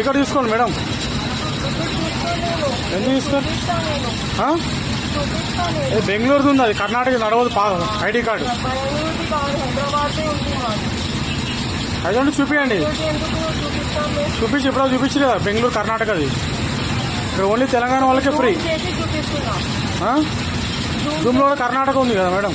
Ticket తీసుకోండి madam. ఎందుకు? ఏ బెంగళూరుది ఉంది అది కర్ణాటక నడవదు పా ఐడి కార్డు. అదండి చూపించండి చూపించి ఎప్పుడో చూపించి కదా బెంగళూరు కర్ణాటకది. ఇక్కడ ఓన్లీ తెలంగాణ వాళ్ళకే ఫ్రీ? జూమ్లో కూడా కర్ణాటక ఉంది కదా మేడం.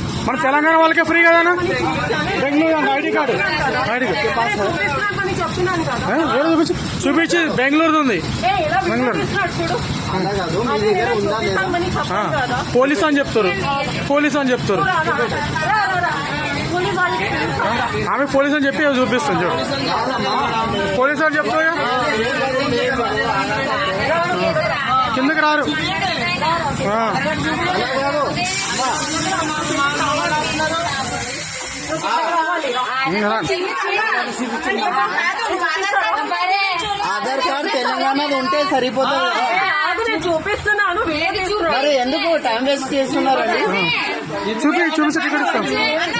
మన తెలంగాణ వాళ్ళకే ఫ్రీ కదా Bengaluru ID card. ID card. చూపించి? చూపించి బెంగళూరుది ఉంది. బెంగళూరు. పోలీస్ అని చెప్తారు. పోలీస్ అని చెప్తారు. ఆమె పోలీస్ అని చెప్పి చూపిస్తుంది చూడు. పోలీస్ అని చెప్తారు కిందకి రారు. ఆధార్ కార్డ్ తెలంగాణది ఉంటే సరిపోతుంది చూపిస్తున్నాను. మరి ఎందుకు టైం వేస్ట్ చేస్తున్నారండి? చూపి ఇస్తాం అన్న